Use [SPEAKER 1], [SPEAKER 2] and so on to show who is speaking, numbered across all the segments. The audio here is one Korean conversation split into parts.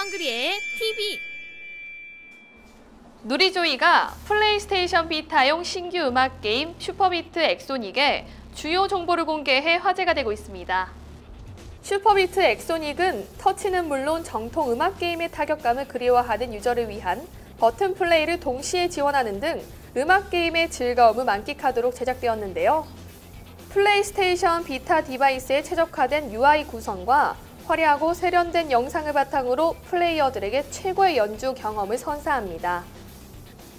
[SPEAKER 1] 헝그리의 TV
[SPEAKER 2] 누리조이가 플레이스테이션 비타용 신규 음악 게임 슈퍼비트 엑소닉에 주요 정보를 공개해 화제가 되고 있습니다. 슈퍼비트 엑소닉은 터치는 물론 정통 음악 게임의 타격감을 그리워하는 유저를 위한 버튼 플레이를 동시에 지원하는 등 음악 게임의 즐거움을 만끽하도록 제작되었는데요. 플레이스테이션 비타 디바이스에 최적화된 UI 구성과 화려하고 세련된 영상을 바탕으로 플레이어들에게 최고의 연주 경험을 선사합니다.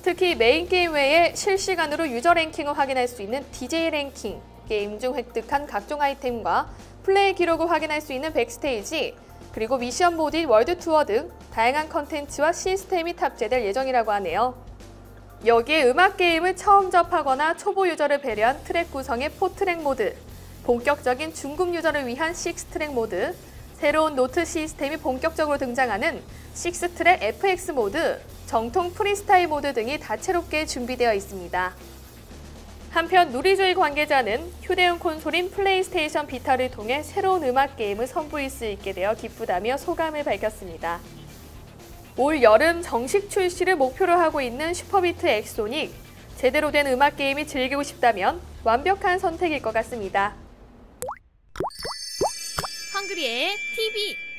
[SPEAKER 2] 특히 메인 게임 외에 실시간으로 유저 랭킹을 확인할 수 있는 DJ 랭킹, 게임 중 획득한 각종 아이템과 플레이 기록을 확인할 수 있는 백스테이지, 그리고 미션 모드인 월드 투어 등 다양한 컨텐츠와 시스템이 탑재될 예정이라고 하네요. 여기에 음악 게임을 처음 접하거나 초보 유저를 배려한 트랙 구성의 포트랙 모드, 본격적인 중급 유저를 위한 식스트랙 모드, 새로운 노트 시스템이 본격적으로 등장하는 식스트랙 FX 모드, 정통 프리스타일 모드 등이 다채롭게 준비되어 있습니다. 한편 누리조이 관계자는 휴대용 콘솔인 플레이스테이션 비타를 통해 새로운 음악 게임을 선보일 수 있게 되어 기쁘다며 소감을 밝혔습니다. 올 여름 정식 출시를 목표로 하고 있는 슈퍼비트 엑소닉. 제대로 된 음악 게임이 즐기고 싶다면 완벽한 선택일 것 같습니다.
[SPEAKER 1] 헝그리의 TV